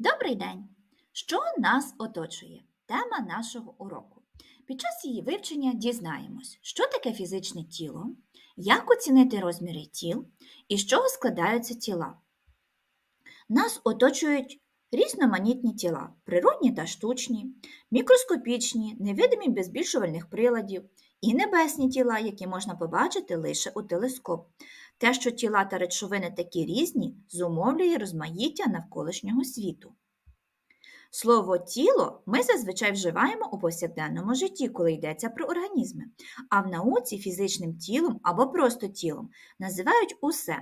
Добрий день! Що нас оточує? Тема нашого уроку. Під час її вивчення дізнаємось, що таке фізичне тіло, як оцінити розміри тіл і з чого складаються тіла. Нас оточують різноманітні тіла, природні та штучні, мікроскопічні, невидимі без збільшувальних приладів і небесні тіла, які можна побачити лише у телескоп. Те, що тіла та речовини такі різні, зумовлює розмаїття навколишнього світу. Слово тіло ми зазвичай вживаємо у повсякденному житті, коли йдеться про організми, а в науці фізичним тілом або просто тілом називають усе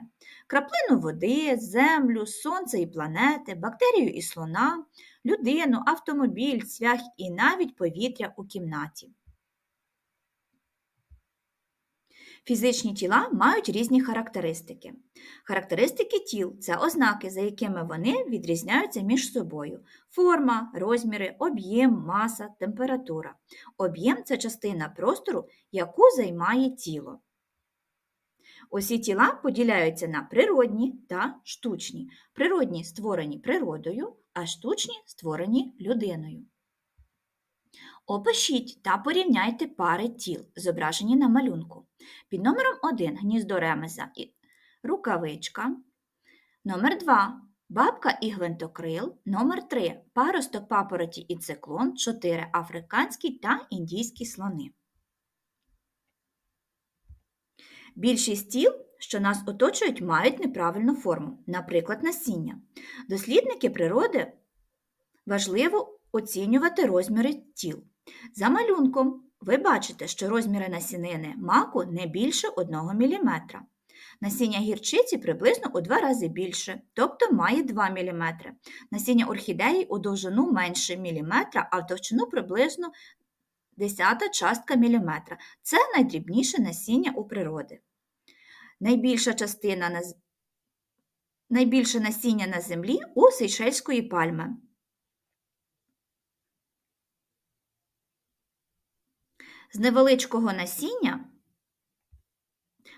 краплину води, землю, сонце і планети, бактерію і слона, людину, автомобіль, цвях і навіть повітря у кімнаті. Фізичні тіла мають різні характеристики. Характеристики тіл це ознаки, за якими вони відрізняються між собою: форма, розміри, об'єм, маса, температура. Об'єм це частина простору, яку займає тіло. Усі тіла поділяються на природні та штучні. Природні створені природою, а штучні створені людиною. Опишіть та порівняйте пари тіл, зображені на малюнку. Під номером 1 гніздо ремеза і рукавичка. Номер 2 бабка і гвинтокрил. Номер 3 паросток папороті і циклон. 4 африканські та індійські слони. Більшість тіл, що нас оточують, мають неправильну форму, наприклад, насіння. Дослідники природи важливо оцінювати розміри тіл. За малюнком ви бачите, що розміри насінини маку не більше 1 мм. Насіння гірчиці приблизно у 2 рази більше, тобто має 2 мм. Насіння орхідеї у довжину менше міліметра, а в товщину приблизно десята частка міліметра. Це найдрібніше насіння у природи. Найбільша частина на... Найбільше насіння на землі у сейшельської пальми. З невеличкого насіння,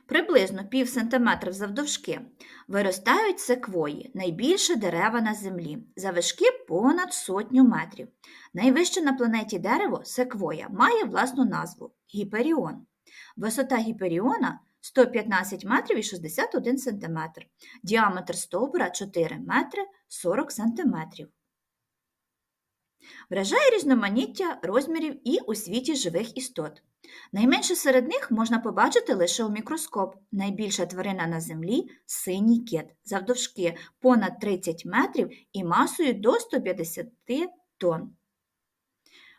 приблизно пів сантиметра завдовжки, виростають секвої, найбільше дерева на землі, завишки понад сотню метрів. Найвище на планеті дерево секвоя має власну назву гіперіон. Висота гіперіона 115 метрів і 61 сантиметр, діаметр стовбура 4 метри 40 сантиметрів. Вражає різноманіття розмірів і у світі живих істот. Найменше серед них можна побачити лише у мікроскоп. Найбільша тварина на землі синій кит, завдовжки понад 30 метрів і масою до 150 тонн.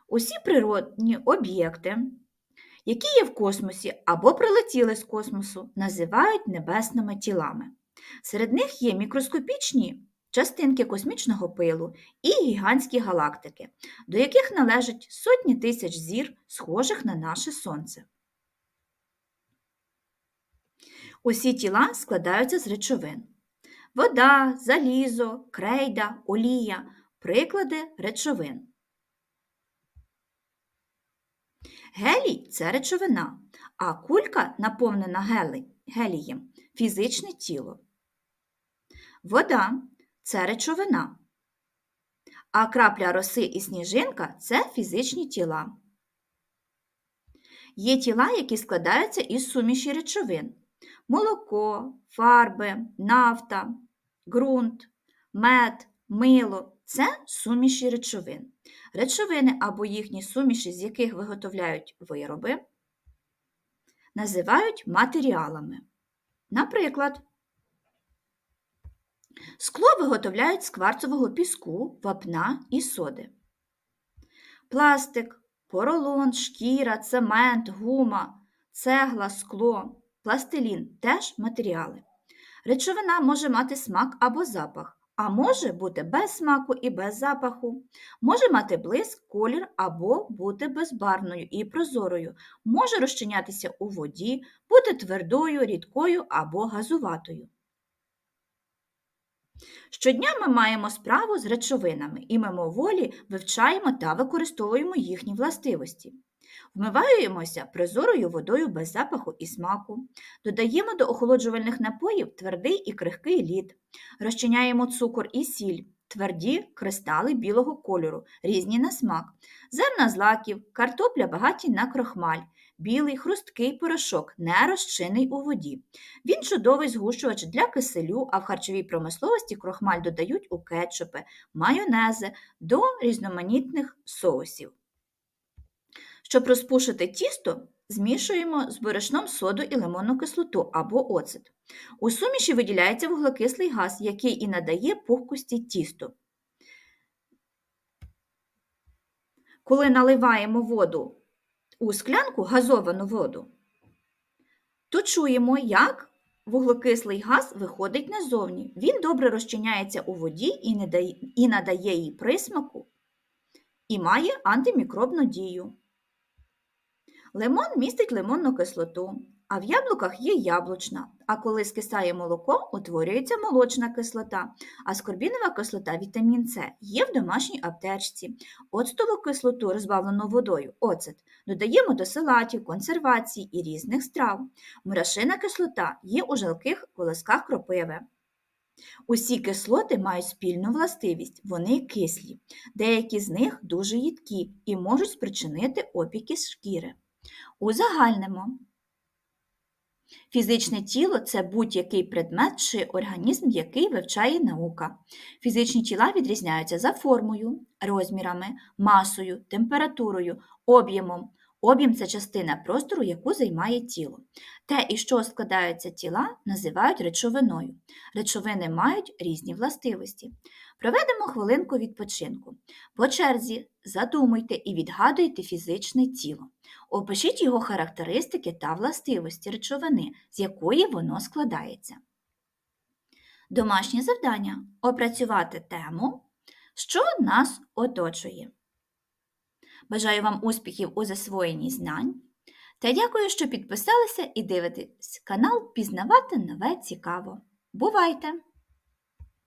Усі природні об'єкти, які є в космосі або прилетіли з космосу, називають небесними тілами. Серед них є мікроскопічні частинки космічного пилу і гігантські галактики, до яких належать сотні тисяч зір, схожих на наше Сонце. Усі тіла складаються з речовин. Вода, залізо, крейда, олія приклади речовин. Гелій це речовина, а кулька, наповнена гелієм, фізичне тіло. Вода це речовина. А крапля роси і сніжинка це фізичні тіла. Є тіла, які складаються із суміші речовин: молоко, фарби, нафта, ґрунт, мед, мило це суміші речовин. Речовини або їхні суміші, з яких виготовляють вироби, називають матеріалами. Наприклад, Скло виготовляють з кварцового піску, вапна і соди. Пластик, поролон, шкіра, цемент, гума, цегла, скло, пластилін теж матеріали. Речовина може мати смак або запах, а може бути без смаку і без запаху, може мати блиск, колір або бути безбарвною і прозорою, може розчинятися у воді, бути твердою, рідкою або газуватою. Щодня ми маємо справу з речовинами і мимоволі вивчаємо та використовуємо їхні властивості. Вмиваємося прозорою водою без запаху і смаку, додаємо до охолоджувальних напоїв твердий і крихкий лід, розчиняємо цукор і сіль, тверді кристали білого кольору, різні на смак, зерна злаків, картопля багаті на крохмаль, білий хрусткий порошок, не розчинний у воді. Він чудовий згущувач для киселю, а в харчовій промисловості крохмаль додають у кетчупи, майонези до різноманітних соусів. Щоб розпушити тісто, змішуємо з борошном соду і лимонну кислоту або оцет. У суміші виділяється вуглекислий газ, який і надає пухкості тісту. Коли наливаємо воду у склянку, газовану воду, то чуємо, як вуглекислий газ виходить назовні. Він добре розчиняється у воді і, не дає, і надає їй присмаку і має антимікробну дію. Лимон містить лимонну кислоту, а в яблуках є яблучна, а коли скисає молоко, утворюється молочна кислота, а скорбінова кислота вітамін С є в домашній аптечці. Оцтову кислоту, розбавлену водою, оцет, додаємо до салатів, консервацій і різних страв. Мурашина кислота є у жалких волосках кропиви. Усі кислоти мають спільну властивість, вони кислі. Деякі з них дуже їдкі і можуть спричинити опіки шкіри. Узагальнимо. Фізичне тіло це будь-який предмет чи організм, який вивчає наука. Фізичні тіла відрізняються за формою, розмірами, масою, температурою, об'ємом. Об'єм це частина простору, яку займає тіло. Те, із чого складаються тіла, називають речовиною. Речовини мають різні властивості. Проведемо хвилинку відпочинку. По черзі задумуйте і відгадуйте фізичне тіло. Опишіть його характеристики та властивості речовини, з якої воно складається. Домашнє завдання опрацювати тему, що нас оточує. Бажаю вам успіхів у засвоєнні знань та дякую, що підписалися і дивитесь канал Пізнавати нове цікаво. Бувайте!